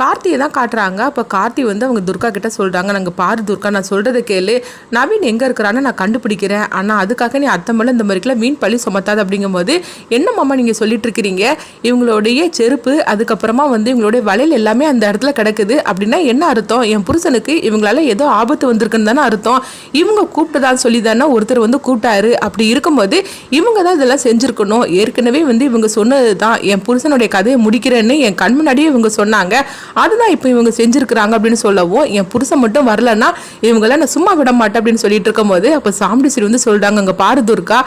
கார்த்தியை தான் காட்டுறாங்க. அப்போ கார்த்தி வந்து அவங்க துர்கா கிட்ட சொல்கிறாங்க நாங்கள் பாரு துர்கா நான் சொல்கிறத கேளு. நவீன் எங்கே இருக்கிறான்னு நான் கண்டுபிடிக்கிறேன். ஆனால் அதுக்காக நீ அத்தை மேலே இந்த மாதிரிக்கெல்லாம் மீன் பழி சுமத்தாது. அப்படிங்கும்போது என்ன மாமா நீங்கள் சொல்லிட்டு இருக்கிறீங்க? இவங்களுடைய செருப்பு அதுக்கப்புறமா வந்து இவங்களுடைய வளையல் எல்லாமே அந்த இடத்துல கிடக்குது. அப்படின்னா என்ன அர்த்தம்? என் புருஷனுக்கு இவங்களால ஏதோ ஆபத்து வந்திருக்குன்னு தானே அர்த்தம். இவங்க கூப்பிட்டதான்னு சொல்லி தானே ஒருத்தர் வந்து கூப்பிட்டாரு. அப்படி இருக்கும்போது இவங்க தான் இதெல்லாம் செஞ்சுருக்கணும். ஏற்கனவே வந்து இவங்க சொன்னது தான் என் புருஷனுடைய கதையை முடிக்கிறேன்னு என் கண் முன்னாடியே இவங்க சொன்னாங்க. அதுதான் இப்போ இவங்க செஞ்சுருக்கிறாங்க அப்படின்னு சொல்லவும் என் புருஷன் மட்டும் வரலன்னா இவங்களாம் நான் சும்மா விட மாட்டேன் அப்படின்னு சொல்லிட்டு இருக்கும்போது அப்போ சாமுண்டீஸ்வரி வந்து சொல்கிறாங்க அங்கே பாரு துர்கா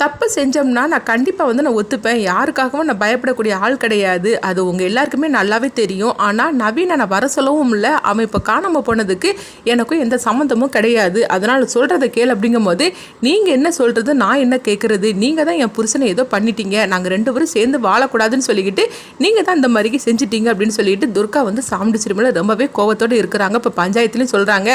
தப்பு செஞ்சோம்னா நான் கண்டிப்பாக வந்து நான் ஒத்துப்பேன். யாருக்காகவும் நான் பயப்படக்கூடிய ஆள் கிடையாது. அது உங்கள் எல்லாருக்குமே நல்லாவே தெரியும். ஆனால் நவீனை நான் வர சொல்லவும் இல்லை. அவன் இப்போ காணாமல் போனதுக்கு எனக்கும் எந்த சம்மந்தமும் கிடையாது. அதனால் சொல்கிறத கேள் அப்படிங்கும்போது நீங்கள் என்ன சொல்கிறது நான் என்ன கேட்குறது நீங்கள் தான் என் புருஷனை ஏதோ பண்ணிட்டீங்க. நாங்கள் ரெண்டு பேரும் சேர்ந்து வாழக்கூடாதுன்னு சொல்லிக்கிட்டு நீங்கள் தான் இந்த மாதிரிக்கு செஞ்சிட்டீங்க அப்படின்னு சொல்லிட்டு துர்கா வந்து சாமுண்டி சிறுமியில் ரொம்பவே கோவத்தோடு இருக்கிறாங்க. இப்போ பஞ்சாயத்துலேயும் சொல்கிறாங்க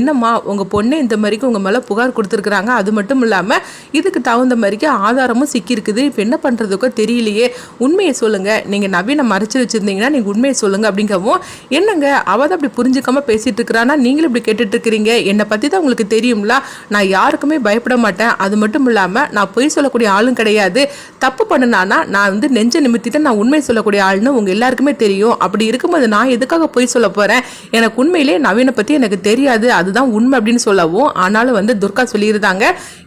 என்னம்மா உங்கள் பொண்ணு இந்த மாதிரிக்கு உங்கள் மேலே புகார் கொடுத்துருக்குறாங்க. அது மட்டும் இல்லாமல் இதுக்கு தகுந்த மாதிரி வரைக்கும் ஆதாரமும் சிக்கியிருக்குது. இப்போ என்ன பண்ணுறதுக்கோ தெரியலையே. உண்மையை சொல்லுங்கள் நீங்கள் நவீனை மறைச்சி வச்சுருந்தீங்கன்னா நீங்கள் உண்மையை சொல்லுங்கள் அப்படிங்கவும் என்னங்க அவள் தான் அப்படி புரிஞ்சுக்காம பேசிகிட்டு இருக்கிறானா நீங்களும் இப்படி கேட்டுட்டு இருக்கிறீங்க என்னை பற்றி தான் உங்களுக்கு தெரியும்ல. நான் யாருக்குமே பயப்பட மாட்டேன். அது மட்டும் இல்லாமல் நான் பொய் சொல்லக்கூடிய ஆளும் கிடையாது. தப்பு பண்ணுனானா நான் வந்து நெஞ்ச நிமித்திட்டு நான் உண்மை சொல்லக்கூடிய ஆள்னு உங்கள் எல்லாருக்குமே தெரியும். அப்படி இருக்கும்போது நான் எதுக்காக பொய் சொல்ல போகிறேன் எனக்கு உண்மையிலே நவீனை பற்றி எனக்கு தெரியாது. அதுதான் உண்மை அப்படின்னு சொல்லவும் ஆனாலும் வந்து துர்கா சொல்லியிருந்தாங்க.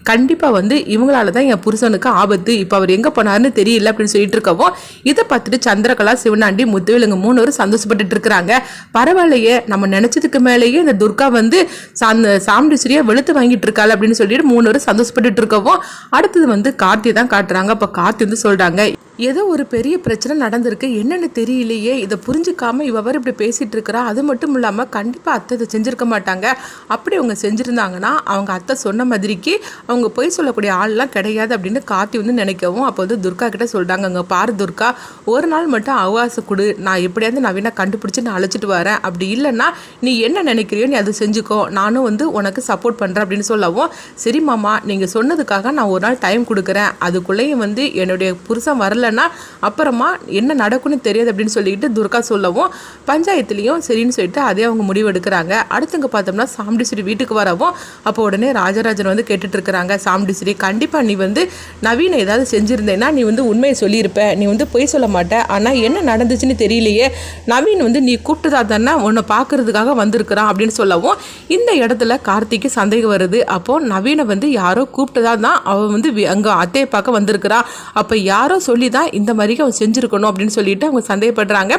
கண்டிப்பாக வந்து இவங்களால தான் என் புருஷனுக்கு ஆபத்து. இப்போ அவர் எங்கே போனாருன்னு தெரியல அப்படின்னு சொல்லிட்டு இருக்கவும் இதை பார்த்துட்டு சந்திரகலா சிவனாண்டி முத்துவிலுங்க மூணுவரும் சந்தோஷப்பட்டுட்டு இருக்கிறாங்க. பரவாயில்லையே நம்ம நினச்சதுக்கு மேலேயே இந்த துர்கா வந்து சாந்த சாமுண்டீஸ்வரியை வெளுத்து வாங்கிட்டு இருக்காள் அப்படின்னு சொல்லிட்டு மூணு பேரும் சந்தோஷப்பட்டுட்டு இருக்கவும் அடுத்தது வந்து கார்த்தி தான் காட்டுறாங்க. அப்போ கார்த்தி வந்து சொல்கிறாங்க ஏதோ ஒரு பெரிய பிரச்சனை நடந்திருக்கு. என்னன்னு தெரியலையே இதை புரிஞ்சுக்காம இவர் இப்படி பேசிட்டு இருக்கிறா. அது மட்டும் இல்லாமல் கண்டிப்பாக அத்தை இதை செஞ்சிருக்க மாட்டாங்க. அப்படி அவங்க செஞ்சுருந்தாங்கன்னா அவங்க அத்தை சொன்ன மாதிரிக்கு அவங்க பொய் சொல்லக்கூடிய ஆள்லாம் கிடையாது. அப்படின்னு கார்த்தி வந்து நினைக்கவும் அப்போ வந்து துர்கா கிட்ட சொல்கிறாங்க அங்கே பாரு துர்கா ஒரு நாள் மட்டும் அவகாசம் கொடு. நான் எப்படியாவது நவீனா கண்டுபிடிச்சி நான் அழைச்சிட்டு வரேன். அப்படி இல்லைன்னா நீ என்ன நினைக்கிறியோ நீ அதை செஞ்சுக்கோ. நானும் வந்து உனக்கு சப்போர்ட் பண்ணுறேன் அப்படின்னு சொல்லவும் சரி மாமா நீங்கள் சொன்னதுக்காக நான் ஒரு நாள் டைம் கொடுக்குறேன். அதுக்குள்ளேயும் வந்து என்னுடைய புருஷன் வரலன்னா அப்புறமா என்ன நடக்கும்னு தெரியாது அப்படின்னு சொல்லிட்டு துர்கா சொல்லவும் பஞ்சாயத்துலேயும் சரின்னு சொல்லிட்டு அதே அவங்க முடிவு எடுக்கிறாங்க. அடுத்தங்க பார்த்தோம்னா சாமுண்டீஸ்வரி வீட்டுக்கு வரவும் அப்போ உடனே ராஜராஜன் வந்து கேட்டுட்டு இருக்கிறாங்க. சாமுண்டீஸ்வரி கண்டிப்பாக நீ வந்து நவீன ஏதாவது செஞ்சுருந்தேன்னா நீ வந்து உண்மையை சொல்லியிருப்ப. நீ வந்து பொய் சொல்ல மாட்ட. ஆனால் என்ன நடந்துச்சுன்னு தெரியலையே. நவீன் வந்து நீ கூப்பிட்டதா தானே உன்னை பார்க்கறதுக்காக வந்திருக்கிறான் அப்படின்னு சொல்லவும் இந்த இடத்துல கார்த்திக்கு சந்தேகம் வருது. அப்போ நவீனை வந்து யாரோ கூப்பிட்டதா தான் அவன் வந்து அங்கே அத்தையை பார்க்க வந்திருக்கிறா. அப்போ யாரோ சொல்லி தான் இந்த மாதிரிக்கு அவன் செஞ்சுருக்கணும் அப்படின்னு சொல்லிட்டு அவங்க சந்தேகப்படுறாங்க.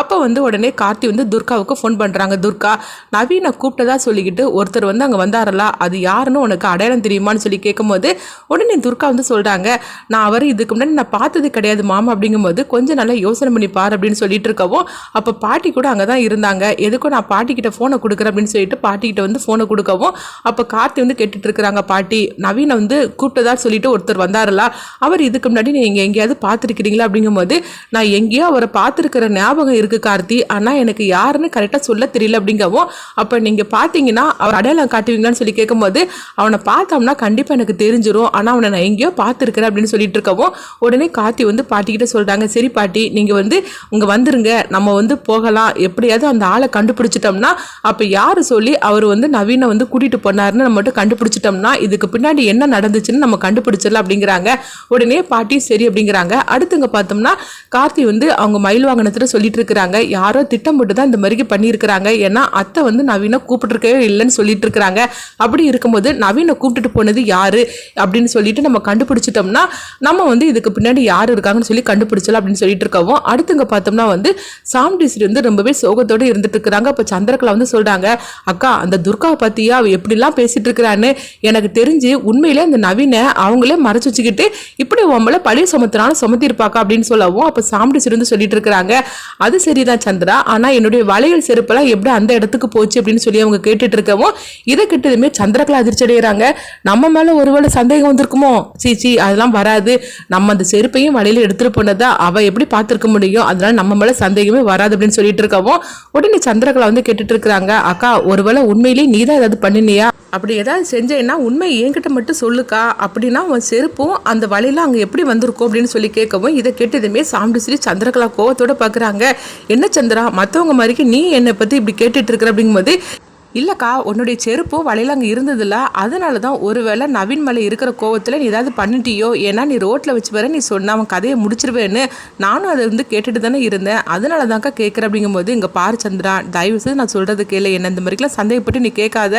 அப்போ வந்து உடனே கார்த்தி வந்து துர்காவுக்கு ஃபோன் பண்ணுறாங்க துர்கா நவீனை கூப்பிட்டதா சொல்லிக்கிட்டு ஒருத்தர் வந்து அங்கே வந்தாரலா அது யாருன்னு உனக்கு அடையாளம் தெரியுமான்னு சொல்லி கேட்கும்போது உடனே துர்கா வந்து சொல்கிறாங்க நான் அவரை இதுக்கு முன்னாடி நான் பார்த்தது கிடையாது மாமா அப்படிங்கும்போது கொஞ்சம் நல்லா யோசனை பண்ணி பார் அப்படின்னு சொல்லிட்டு இருக்கவும் அப்போ பாட்டி கூட அங்கே தான் இருந்தாங்க. எதுக்கும் நான் பாட்டிக்கிட்ட ஃபோனை கொடுக்குறேன் அப்படின்னு சொல்லிட்டு பாட்டிக்கிட்ட வந்து ஃபோனை கொடுக்கவும் அப்போ கார்த்தி வந்து கேட்டுட்டு இருக்கிறாங்க பாட்டி. நவீனை வந்து கூப்பிட்டதா சொல்லிட்டு ஒருத்தர் வந்தாரலா அவர் இதுக்கு முன்னாடி நீங்கள் எங்கேயாவது பார்த்துருக்கிறீங்களா அப்படிங்கும்போது நான் எங்கேயோ அவரை பார்த்துருக்கிற ஞாபகம் இருக்குது கார்த்தி ஆனால் எனக்கு யாருன்னு கரெக்டாக சொல்ல தெரியல அப்படிங்கவும் அப்போ நீங்கள் பார்த்தீங்கன்னா அவர் அடையாளம் காட்டுவீங்களான்னு சொல்லி கேட்கும்போது அவனை பார்த்தோம்னா கண்டிப்பாக எனக்கு தெரிஞ்சிடும் ஆனால் அவனை நான் எங்கேயோ பார்த்துருக்குறேன் அப்படின்னு சொல்லிட்டு இருக்கவும் உடனே கார்த்தி வந்து பாட்டிக்கிட்ட சொல்கிறாங்க சரி பாட்டி நீங்கள் வந்து இங்கே வந்துருங்க. நம்ம வந்து போகலாம். எப்படியாவது அந்த ஆளை கண்டுபிடிச்சிட்டோம்னா அப்போ யார் சொல்லி அவர் வந்து நவீனை வந்து கூட்டிகிட்டு போனாருன்னு நம்ம மட்டும் கண்டுபிடிச்சிட்டோம்னா இதுக்கு பின்னாடி என்ன நடந்துச்சுன்னு நம்ம கண்டுபிடிச்சிடலாம் அப்படிங்கிறாங்க. உடனே பாட்டி சரி அப்படிங்கிறாங்க. அடுத்துங்க பார்த்தோம்னா கார்த்தி வந்து அவங்க மயில் வாகனத்தில் சொல்லிட்டு இருக்கிறாங்க யாரோ திட்டம் போட்டு தான் இந்த மாதிரி பண்ணியிருக்கிறாங்க. ஏன்னா அத்தை வந்து நவீனை கூப்பிட்டுருக்கவே இல்லைன்னு சொல்லிட்டு இருக்கிறாங்க அப்படி இருக்கும்போது நவீனை கூப்பிட்டுட்டு போனது யாரு? அப்படின்னு சொல்லிட்டு நம்ம கண்டுபிடிச்சிட்டோம்னா நம்ம வந்து இதுக்கு பின்னாடி யார் இருக்காங்கன்னு சொல்லி கண்டுபிடிச்சலாம் அப்படின்னு சொல்லிட்டு இருக்கவும் அடுத்துங்க பார்த்தோம்னா வந்து சாம்டிஸ்ரி வந்து ரொம்பவே சோகத்தோடு இருந்துட்டு இருக்கிறாங்க. அப்போ சந்திரகலா வந்து சொல்கிறாங்க அக்கா அந்த துர்காவை பற்றியா அவள் எப்படிலாம் பேசிட்டு இருக்கிறான்னு எனக்கு தெரிஞ்சு உண்மையிலே அந்த நவீனை அவங்களே மறைச்சு வச்சுக்கிட்டு இப்படி உம்பளை பழைய சுமத்தினாலும் சுமத்திருப்பாக்கா? அப்படின்னு சொல்லவும் அப்போ சாம்டிஸ்ரி வந்து சொல்லிட்டு இருக்கிறாங்க. அது சரிதான் சந்திரா ஆனால் என்னுடைய வளையல் செருப்பெல்லாம் எப்படி அந்த இடத்துக்கு போச்சு? அப்படின்னு சொல்லி அவங்க கேட்டுட்டு இருக்கவும் இதை கிட்டதுமே சந்திரகலா அதிர்ச்சி அடைகிறாங்க நம்ம மேலே ஒருவேளை சந்தேகம் வந்திருக்குமோ? வரும். சீச்சி அதெல்லாம் வராது. நம்ம அந்த செருப்பையும் வலையில எடுத்துட்டு போனதா அவள் எப்படி பார்த்திருக்க முடியும்? அதனால நம்ம மேலே சந்தேகமே வராது அப்படின்னு சொல்லிட்டு இருக்கவும் உடனே சந்திரகலா வந்து கேட்டுட்டு இருக்கிறாங்க. அக்கா ஒருவேளை உண்மையிலேயே நீ தான் ஏதாவது பண்ணினியா? அப்படி ஏதாவது செஞ்சேன்னா உண்மை என்கிட்ட மட்டும் சொல்லுக்கா. அப்படின்னா அவன் செருப்பும் அந்த வலையில அங்கே எப்படி வந்திருக்கும் அப்படின்னு சொல்லி கேட்கவும் இதை கேட்டதுமே சாம்பிஸ்ரீ சந்திரகலா கோவத்தோட பார்க்குறாங்க. என்ன சந்திரா மற்றவங்க மாதிரிக்கு நீ என்னை பற்றி இப்படி கேட்டுட்டு இருக்கிற அப்படிங்கும்போது இல்லைக்கா உன்னுடைய செருப்பு வலையில் அங்கே இருந்ததில்ல அதனால தான் ஒருவேளை நவீன் மலை இருக்கிற கோவத்தில் நீ ஏதாவது பண்ணிட்டியோ? ஏன்னா நீ ரோட்டில் வச்சு வர நீ சொன்ன அவன் கதையை முடிச்சிருவேன்னு நானும் அதை வந்து கேட்டுட்டு தானே இருந்தேன். அதனால தான்க்கா கேட்குற அப்படிங்கும்போது இங்கே பாரு சந்திரா தயவு செய்து நான் சொல்கிறது கேளு என்ன இந்த மாதிரிலாம் சந்தேகப்பட்டு நீ கேட்காத.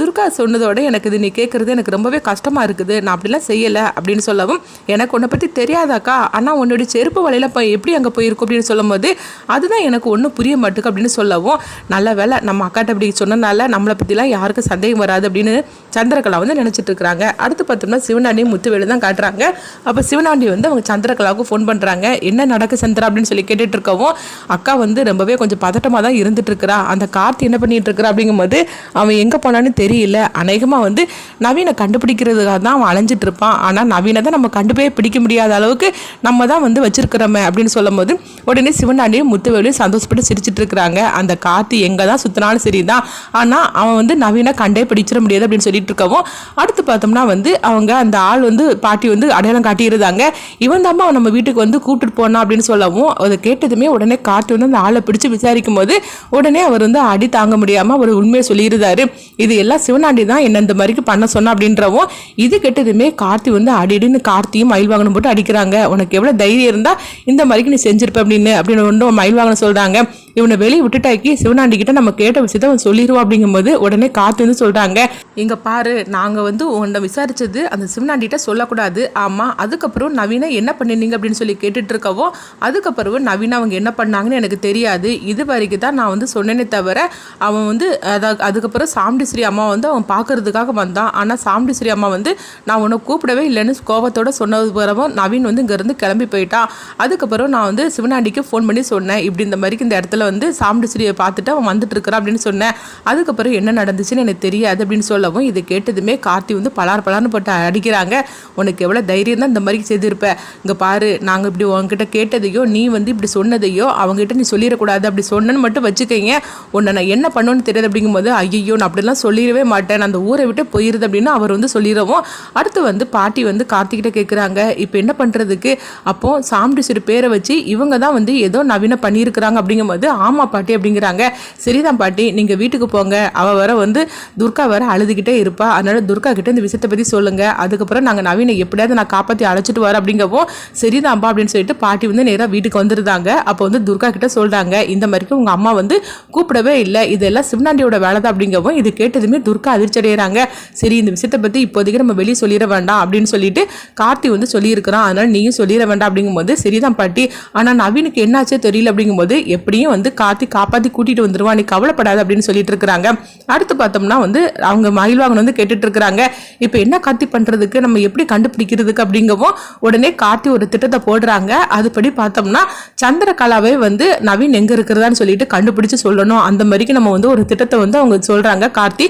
துர்கா சொன்னதோட எனக்கு இது நீ கேட்குறது எனக்கு ரொம்பவே கஷ்டமாக இருக்குது நான் அப்படிலாம் செய்யலை அப்படின்னு சொல்லவும் எனக்கு உன்னை பற்றி தெரியாதாக்கா? ஆனால் உன்னுடைய செருப்பு வலையில் இப்போ எப்படி அங்கே போயிருக்கும் அப்படின்னு சொல்லும்போது அதுதான் எனக்கு ஒன்றும் புரிய மாட்டுக்கு அப்படின்னு சொல்லவும் நல்ல வேலை நம்ம அக்காட்ட அப்படி சொன்னனால நம்மளை பற்றிலாம் யாருக்கும் சந்தேகம் வராது அப்படின்னு சந்திரகலா வந்து நினச்சிட்டு இருக்கிறாங்க அடுத்து பார்த்தோம்னா சிவனாண்டியும் முத்துவேலு தான் காட்டுறாங்க. அப்போ சிவனாண்டி வந்து அவங்க சந்திரகலாவுக்கு ஃபோன் பண்ணுறாங்க என்ன நடக்கு சந்திரா? அப்படின்னு சொல்லி கேட்டுட்டு இருக்கவும் அக்கா வந்து ரொம்பவே கொஞ்சம் பதட்டமாக தான் இருந்துட்டு இருக்கிறா அந்த கார்த்தி என்ன பண்ணிட்டு இருக்கிறா அப்படிங்கும்போது அவன் எங்கே போனான்னு தெரியல. அநேகமாக வந்து நவீனை கண்டுபிடிக்கிறதுக்காக தான் அவன் அலைஞ்சிட்டு இருப்பான் ஆனால் நவீனை தான் நம்ம கண்டுபே பிடிக்க முடியாத அளவுக்கு நம்ம தான் வந்து வச்சிருக்கிறோமே. அப்படின்னு சொல்லும்போது உடனே சிவனாண்டியும் முத்துவேலையும் சந்தோஷப்பட்டு சிரிச்சிட்டு இருக்கிறாங்க அந்த கார்த்தி எங்கே தான் சுத்தினாலும் சரி தான் ஆனால் அவன் வந்து நவீன கண்டே பிடிச்சிட முடியாது அப்படின்னு சொல்லிட்டு இருக்கவும் அடுத்து பார்த்தோம்னா வந்து அவங்க அந்த ஆள் வந்து பாட்டி வந்து அடையாளம் காட்டியிருந்தாங்க. இவன் தான் நம்ம வீட்டுக்கு வந்து கூப்பிட்டுட்டு போனா அப்படின்னு சொல்லவும் அதை கேட்டதுமே உடனே கார்த்தி வந்து அந்த ஆளை பிடிச்சு விசாரிக்கும் போது உடனே அவர் வந்து அடி தாங்க முடியாமல் அவர் உண்மையை சொல்லியிருந்தாரு. இது எல்லாம் சிவனாண்டி தான் என்ன இந்த மாதிரிக்கு பண்ண சொன்னா அப்படின்றவும் இது கெட்டதுமே கார்த்தி வந்து அடிடின்னு கார்த்தியும் மயில் வாகனம் போட்டு அடிக்கிறாங்க. உனக்கு எவ்வளோ தைரியம் இருந்தால் இந்த மாதிரிக்கு நீ செஞ்சிருப்ப அப்படின்னு அப்படின்னு ஒன்றும் மயில் வாகனம் சொல்கிறாங்க இவனை வெளியே விட்டுட்டாக்கி சிவனாண்டி கிட்ட நம்ம கேட்ட விஷயத்த அவன் சொல்லிடுவோம் அப்படிங்கும்போது உடனே காத்து வந்து சொல்றாங்க இங்க பாரு நாங்க வந்து உன்னை விசாரிச்சது அந்த சிவனாண்டிகிட்ட சொல்லக்கூடாது. ஆமா அதுக்கப்புறம் நவீனா என்ன பண்ணிருந்தீங்க? அப்படின்னு சொல்லி கேட்டுட்டு இருக்கவோ அதுக்கப்புறம் நவீனா அவங்க என்ன பண்ணாங்கன்னு எனக்கு தெரியாது. இது வரைக்கும் தான் நான் வந்து சொன்னேனே தவிர அவன் வந்து அதாவது அதுக்கப்புறம் சாம்டிஸ்ரீ அம்மா வந்து அவன் பார்க்கறதுக்காக வந்தான். ஆனால் சாம்டிஸ்ரீ அம்மா வந்து நான் உன்னை கூப்பிடவே இல்லைன்னு கோபத்தோட சொன்னது பிறவும் நவீன் வந்து இங்கேருந்து கிளம்பி போயிட்டான் அதுக்கப்புறம் நான் வந்து சிவனாண்டிக்கு ஃபோன் பண்ணி சொன்னேன். இப்படி இந்த மாதிரிக்கு இந்த இடத்துல வந்து சாமுண்டீஸ்வரியை பார்த்துட்டு அவன் வந்துட்டு இருக்கிறான் அப்படின்னு சொன்னேன். அதுக்கப்புறம் என்ன நடந்துச்சுன்னு எனக்கு தெரியாது அப்படின்னு சொல்லவும் இதை கேட்டதுமே கார்த்தி வந்து பலார் பலார்னு போட்டு அடிக்கிறாங்க. உனக்கு எவ்வளோ தைரியம் தான் இந்த மாதிரி செய்திருப்ப. இங்கே பாரு நாங்கள் இப்படி உங்ககிட்ட கேட்டதையோ நீ வந்து இப்படி சொன்னதையோ அவங்ககிட்ட நீ சொல்லிடக்கூடாது. அப்படி சொன்னேன்னு மட்டும் வச்சுக்கோங்க. உன்னை நான் என்ன பண்ணுன்னு தெரியாது அப்படிங்கும்போது ஐயோ நான் அப்படிலாம் சொல்லிடவே மாட்டேன். நான் அந்த ஊரை விட்டு போயிருது அப்படின்னு அவர் வந்து சொல்லிடவும். அடுத்து வந்து பாட்டி வந்து கார்த்திகிட்ட கேட்குறாங்க இப்போ என்ன பண்ணுறதுக்கு அப்போ சாமுண்டி சிறு பேரை வச்சு இவங்க தான் வந்து ஏதோ நவீன பண்ணியிருக்கிறாங்க அப்படிங்கும்போது ஆமாம் பாட்டி அப்படிங்கிறாங்க. சரிதான் பாட்டி நீங்கள் வீட்டுக்கு போங்க. அவள் வர வந்து துர்கா வர அழுதுகிட்டே இருப்பா. அதனால துர்கா கிட்ட இந்த விஷயத்தை பற்றி சொல்லுங்க. அதுக்கப்புறம் நாங்கள் நவீனை எப்படியாவது நான் காப்பாற்றி அழைச்சிட்டு வர அப்படிங்கவும் சரிதான்பா அப்படின்னு சொல்லிட்டு பாட்டி வந்து நேராக வீட்டுக்கு வந்துருந்தாங்க. அப்போ வந்து துர்கா கிட்ட சொல்கிறாங்க இந்த மாதிரிக்கு உங்கள் அம்மா வந்து கூப்பிடவே இல்லை. இதெல்லாம் சிவனாண்டியோட வேலை தான் அப்படிங்கவும் இது கேட்டதுமே துர்கா அதிர்ச்சி அடைகிறாங்க சரி இந்த விஷயத்தை பற்றி இப்போதைக்கு நம்ம வெளியே சொல்லிட வேண்டாம் அப்படின்னு சொல்லிட்டு கார்த்தி வந்து சொல்லியிருக்கிறான். அதனால் நீயும் சொல்லிட வேண்டாம் அப்படிங்கும்போது சரிதான் பாட்டி. ஆனால் நவீனுக்கு என்னாச்சே தெரியல அப்படிங்கும்போது எப்படியும் வந்து கார்த்தி காப்பாற்றி கூட்டிட்டு வந்துருவா நீ கவலைப்படாது அப்படின்னு சொல்லிட்டு இருக்கிறாங்க. அடுத்து பார்த்தோம்னா வந்து அவங்க மயில்வாகன் வந்து கேட்டுட்டு இருக்கிறாங்க. இப்போ என்ன கார்த்தி பண்றதுக்கு நம்ம எப்படி கண்டுபிடிக்கிறதுக்கு அப்படிங்கவும் உடனே கார்த்தி ஒரு திட்டத்தை போடுறாங்க. அதுபடி பார்த்தோம்னா சந்திரகலாவே வந்து நவீன் எங்க இருக்கிறதான்னு சொல்லிட்டு கண்டுபிடிச்சு சொல்லணும். அந்த மாதிரிக்கு நம்ம வந்து ஒரு திட்டத்தை வந்து அவங்க சொல்றாங்க கார்த்தி.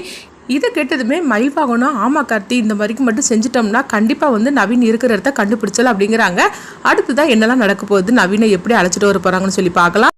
இதை கேட்டதுமே மயில் வாங்கணும் ஆமாம் கார்த்தி இந்த மாதிரிக்கு மட்டும் செஞ்சிட்டோம்னா கண்டிப்பாக வந்து நவீன் இருக்கிற இடத்த கண்டுபிடிச்சலாம் அப்படிங்கிறாங்க. அடுத்ததான் என்னெல்லாம் நடக்க போகுது நவீனை எப்படி அழைச்சிட்டு வர போகிறாங்கன்னு சொல்லி பார்க்கலாம்.